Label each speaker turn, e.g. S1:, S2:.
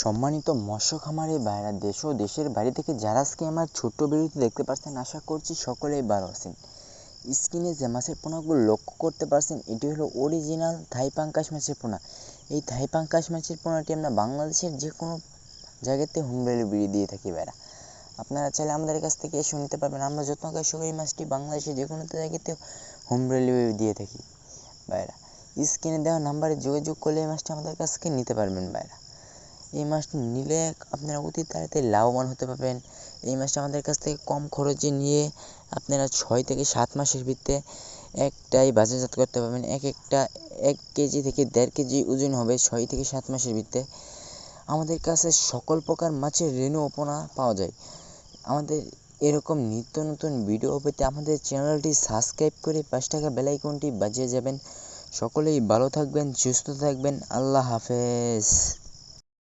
S1: সম্মানিত মৎস্য খামারি ভাইরা দেশ ও দেশের বাইরে থেকে যারা আজকে আমার ছোট্ট ভিডিওটি দেখতে পাচ্ছেন আশা করছি সকলেই ভালো আছেন। স্ক্রিনে যে মাছের পোনাগুলো লক্ষ্য করতে পারছেন, এটি হলো অরিজিনাল থাই পাঙ্কাশ মাছের পোনা। এই থাই পাঙ্কাশ মাছের পোনাটি আমরা বাংলাদেশের যে কোনো জায়গাতে হোম ডেলিভারি দিয়ে থাকি বেড়া আপনারা চাইলে আমাদের কাছ থেকে এসে নিতে পারবেন। আমরা যত্ন করে মাছটি বাংলাদেশের যে কোনো জায়গাতে হোম ডেলিভারি দিয়ে থাকি ভাইরা। স্ক্রিনে দেওয়া নাম্বারে যোগাযোগ করলে এই মাছটি আমাদের কাছ থেকে নিতে পারবেন ভাইরা। এই মাছটি নিলে আপনারা অতি তাড়াতাড়ি লাভবান হতে পারবেন। এই মাছটা আমাদের কাছ থেকে কম খরচে নিয়ে আপনারা ছয় থেকে সাত মাসের ভিতরে একটাই বাজারজাত করতে পারবেন। এক একটা এক কেজি থেকে দেড় কেজি ওজন হবে ছয় থেকে সাত মাসের ভিতরে। আমাদের কাছে সকল প্রকার মাছের রেণু পোনা পাওয়া যায়। আমাদের এরকম নিত্য নতুন ভিডিও পেতে আমাদের চ্যানেলটি সাবস্ক্রাইব করে পাঁচ টাকা বেল আইকনটি বাজিয়ে যাবেন। সকলেই ভালো থাকবেন, সুস্থ থাকবেন। আল্লাহ হাফেজ।